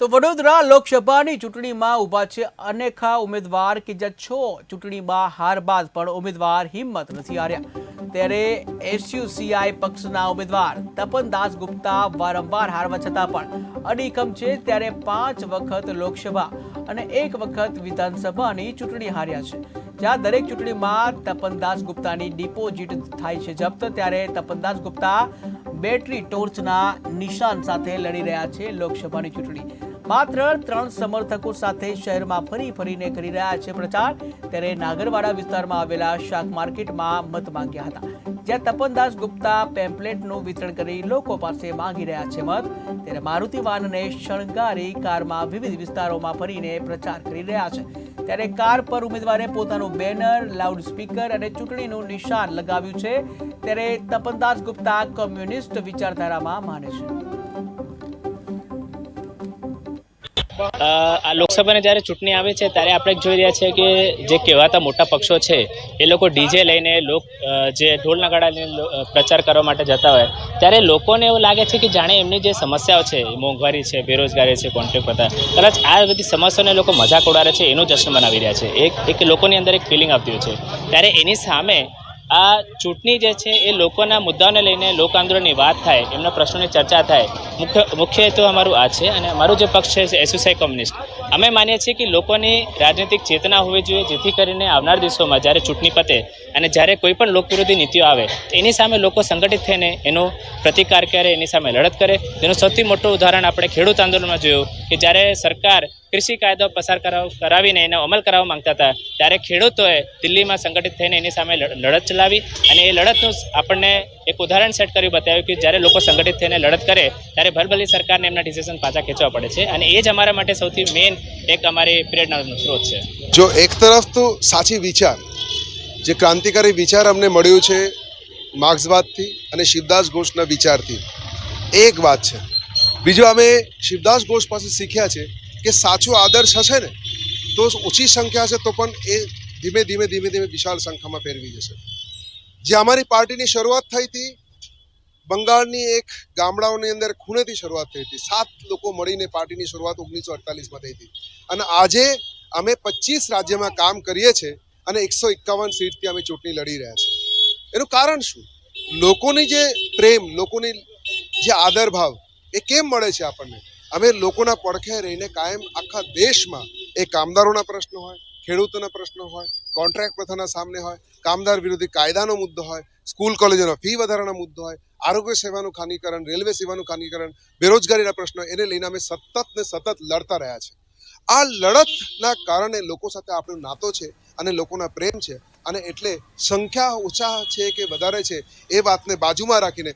તો વડોદરા લોકસભાની ચૂંટણીમાં ઊભા છે અનેખા ઉમેદવાર કે જે છો ચૂંટણીમાં હાર બાદ પણ ઉમેદવાર હિંમત નથી હાર્યા. ત્યારે એસયુસીઆઈ પક્ષના ઉમેદવાર તપન દાસ ગુપ્તા વારંવાર હારવા છતાં પણ અડીખમ છે ત્યારે પાંચ વખત લોકસભા અને એક વખત વિધાનસભાની ચૂંટણી હાર્યા છે. જ્યાં દરેક ચૂંટણીમાં તપનદાસ ગુપ્તાની ડિપોઝિટ થાય છે જપ્ત, ત્યારે તપનદાસ ગુપ્તા બેટરી ટોર્ચના નિશાન સાથે લડી રહ્યા છે લોકસભાની ચૂંટણી. માત્ર ત્રણ સમર્થકો સાથે શહેરમાં ફરી ફરીને કરી રહ્યા છે પ્રચાર. ત્યારે નાગરવાડા વિસ્તારમાં આવેલા શાક માર્કેટમાં મત માંગ્યા હતા. જ્યાં તપનદાસ ગુપ્તા પેમ્પલેટનું વિતરણ કરી લોકો પાસે માંગી રહ્યા છે મત, ત્યારે મારુતિ વાનને શણગારી કારમાં વિવિધ વિસ્તારોમાં ફરીને પ્રચાર કરી રહ્યા છે. ત્યારે કાર પર ઉમેદવારે પોતાનું બેનર લાઉડ સ્પીકર અને ચૂંટણીનું નિશાન લગાવ્યું છે. ત્યારે તપનદાસ ગુપ્તા કોમ્યુનિસ્ટ વિચારધારામાં માને છે. આ લોકસભાની જ્યારે ચૂંટણી આવે છે, ત્યારે આપણે જોઈ રહ્યા છીએ કે જે કહેવાતા મોટા પક્ષો છે, એ લોકો ડીજે લઈને લોક જે ઢોલ નગાડા લઈને પ્રચાર કરવા માટે જતા હોય. ત્યારે લોકોને એવું લાગે છે કે જાણે એમની જે સમસ્યાઓ છે મોંઘવારી છે, બેરોજગારી છે, કોન્ટ્રાક્ટ બધા કદાચ આ બધી સમસ્યાઓને લોકો મજાક ઉડાડે છે, એનું જશ્ન મનાવી રહ્યા છે. એક એક લોકોની અંદર એક ફિલિંગ આવતી હોય છે. ત્યારે એની સામે આ ચૂંટણી જે છે એ લોકોના મુદ્દાઓને લઈને લોક આંદોલનની વાત થાય, એમના પ્રશ્નોની ચર્ચા થાય, મુખ્ય મુખ્ય હેતુ અમારું આ છે અને અમારું જે પક્ષ છે એસોસાઈ કોમ્યુનિસ્ટ. અમે માનીએ છીએ કે લોકોની રાજનૈતિક ચેતના હોવી જોઈએ, જેથી કરીને આવનાર દિવસોમાં જ્યારે ચૂંટણી પતે અને જ્યારે કોઈ પણ લોકવિરોધી નીતિઓ આવે એની સામે લોકો સંગઠિત થઈને એનો પ્રતિકાર કરે, એની સામે લડત કરે. તેનું સૌથી મોટું ઉદાહરણ આપણે ખેડૂત આંદોલનમાં જોયું કે જ્યારે સરકાર કૃષિ કાયદો પસાર કરાવ, કરાવીને એનો અમલ કરાવવા માંગતા હતા. ત્યારે ખેડૂતોએ દિલ્હીમાં સંગઠિત થઈને એની સામે લડ- લડત ચલાવી અને એ લડતનું આપણને એક ઉદાહરણ સેટ કરી બતાવ્યું કે જ્યારે લોકો સંગઠિત થઈને લડત કરે, ત્યારે ભલભલી સરકારને એમના ડિસિઝન પાછા ખેંચવા પડે છે અને એ જ અમારા માટે સૌથી મેઇન એક અમારી પ્રેરણાનો સ્ત્રોત છે. જો એક તરફ તો સાચી વિચાર, જે ક્રાંતિકારી વિચાર અમને મળ્યું છે માર્ક્સવાદથી અને શિવદાસ ઘોષના વિચારથી, એક વાત છે. બીજું, અમે શિવદાસ ઘોષ પાસે શીખ્યા છે કે સાચો આદર્શ હશે ને, તો ઓછી સંખ્યા હશે તો પણ એ ધીમે ધીમે ધીમે ધીમે વિશાળ સંખ્યામાં ફેરવી જશે. જે અમારી પાર્ટીની શરૂઆત થઈ હતી, બંગાળની એક ગામડાઓની અંદર ખૂણેથી શરૂઆત થઈ હતી. સાત લોકો મળીને પાર્ટીની શરૂઆત ઓગણીસો અડતાલીસમાં થઈ હતી. અને આજે અમે પચીસ રાજ્યમાં કામ કરીએ છીએ અને એકસો એકાવન સીટથી અમે ચૂંટણી લડી રહ્યા છીએ. એનું કારણ શું? લોકોની જે પ્રેમ, લોકોની જે આદર ભાવ, એ કેમ મળે છે આપણને? અમે લોકોના પડખે રહીને કાયમ આખા દેશમાં એ કામદારોના પ્રશ્નો હોય, ખેડૂતોના પ્રશ્નો હોય, કોન્ટ્રાક્ટ પ્રથાના સામને હોય, કામદાર વિરોધી કાયદાનો મુદ્દો હોય, સ્કૂલ કોલેજોના ફી વધારાનો મુદ્દો હોય, આરોગ્ય સેવાનું ખાનીકરણ રેલવે સેવાનું ખાનીકરણ બેરોજગારીના પ્રશ્નો, એને લઈને અમે સતત ને સતત લડતા રહ્યા છે આ લડતના કારણે લોકો સાથે આપણો નાતો છે અને લોકોના પ્રેમ છે અને એટલે સંખ્યા ઓછા છે કે વધારે છે એ વાતને બાજુમાં રાખીને